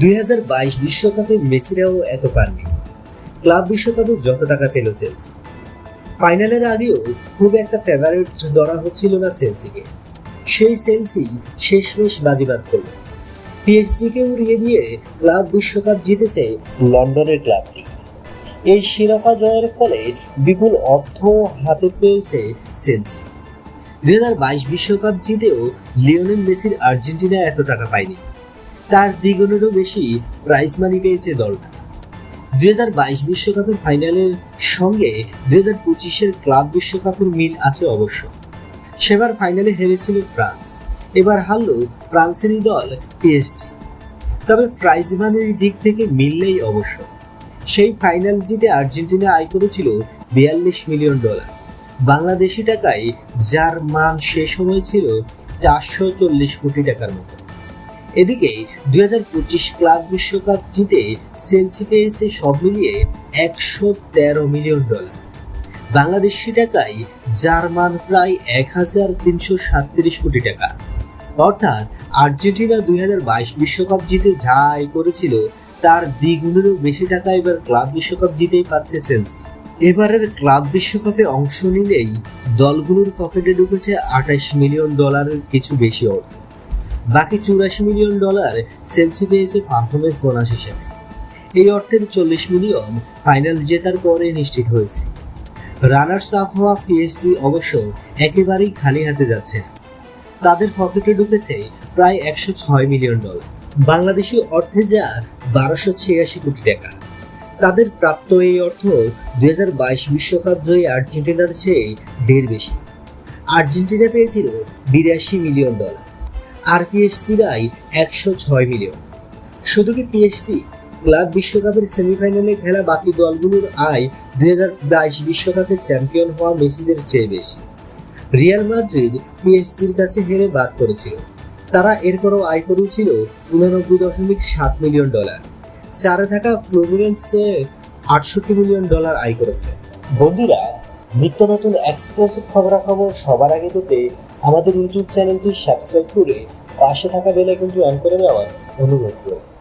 দুই বিশ্বকাপে মেসিরাও এত পাননি। ক্লাব বিশ্বকাপে যত টাকা পেল চেলসি। ফাইনালের আগেও খুব একটা ফেভারিট ধরা হচ্ছিল না চেলসিকে। সেই চেলসি শেষমেশ বাজিবাদ করল। পিএসজিকে উড়িয়ে দিয়ে ক্লাব বিশ্বকাপ জিতেছে লন্ডনের ক্লাবটি। এই শিরোপা জয়ের ফলে বিপুল অর্থ হাতে পেয়েছে হাজার বাইশ বিশ্বকাপ জিতেও লিওনেল মেসির আর্জেন্টিনা এত টাকা পায়নি। তার দ্বিগুণেরও বেশি প্রাইজ মানি পেয়েছে দলটা। দুই হাজার বাইশ বিশ্বকাপের ফাইনালের সঙ্গে দুই হাজার পঁচিশের ক্লাব বিশ্বকাপের মিল আছে অবশ্য। সেবার ফাইনালে হেরেছিল ফ্রান্স। এবার হারল ফ্রান্সেরই দল পিএসজি তবে প্রাইজ মানির দিক থেকে মিললেই অবশ্য। সেই ফাইনাল জিতে আর্জেন্টিনা আয় করেছিল বিয়াল্লিশ মিলিয়ন ডলার। বাংলাদেশি টাকায় যার মান সে সময় ছিল চারশো চল্লিশ কোটি টাকার মতো। এদিকে দুই হাজার পঁচিশ ক্লাব বিশ্বকাপ জিতে চেলসি পেয়েছে সব মিলিয়ে একশো তেরো মিলিয়ন ডলার। বাংলাদেশি টাকায় জার্মান প্রায় এক হাজার তিনশো সাতত্রিশ কোটি টাকা। অর্থাৎ আর্জেন্টিনা দুই হাজার বাইশ বিশ্বকাপ জিতে যা আয় করেছিল, তার দ্বিগুণেরও বেশি টাকা এবার ক্লাব বিশ্বকাপ জিতেই পাচ্ছে চেলসি এবারের ক্লাব বিশ্বকাপে অংশ নিলেই দলগুলোর পকেটে ঢুকেছে আঠাশ মিলিয়ন ডলারের কিছু বেশি অর্থ। বাকি চুরাশি মিলিয়ন ডলার সেলসি পেয়েছে পারফরমেন্স বোনাস হিসেবে। এই অর্থের চল্লিশ মিলিয়ন ফাইনাল জেতার পরে নিশ্চিত হয়েছে। রানার্স আপ হওয়া পিএসজি অবশ্য একেবারেই খালি হাতে যাচ্ছে না। তাদের পকেটে ঢুকেছে প্রায় একশো ছয় মিলিয়ন ডলার। বাংলাদেশি অর্থে যা বারোশো ছিয়াশি কোটি টাকা। তাদের প্রাপ্ত এই অর্থ দুই হাজার বাইশ বিশ্বকাপ জয়ী আর্জেন্টিনার চেয়ে ঢের বেশি। আর্জেন্টিনা পেয়েছিল বিরাশি মিলিয়ন ডলার। আর পিএসটিরাই একশো ছয় মিলিয়ন। শুধু কি পিএসটি? ক্লাব বিশ্বকাপের সেমিফাইনালে খেলা বাকি দলগুলোর আয় দুই হাজার বাইশ বিশ্বকাপে চ্যাম্পিয়ন হওয়া মেসিদের চেয়ে বেশি। রিয়াল মাদ্রিদ পিএসজির কাছে হেরে বাদ করেছিল তারা এরপরও আয় করেছিল উনানব্বই দশমিক সাত মিলিয়ন ডলার। চারে থাকা ফ্লোমিনেন্সে আটষট্টি মিলিয়ন ডলার আয় করেছে। বন্ধুরা নিত্য নতুন এক্সক্লুসিভ খবরাখবর সবার আগে পেতে আমাদের ইউটিউব চ্যানেলটি সাবস্ক্রাইব করে পাশে থাকা বেল আইকনটি অন করে নেওয়ার অনুরোধ করুন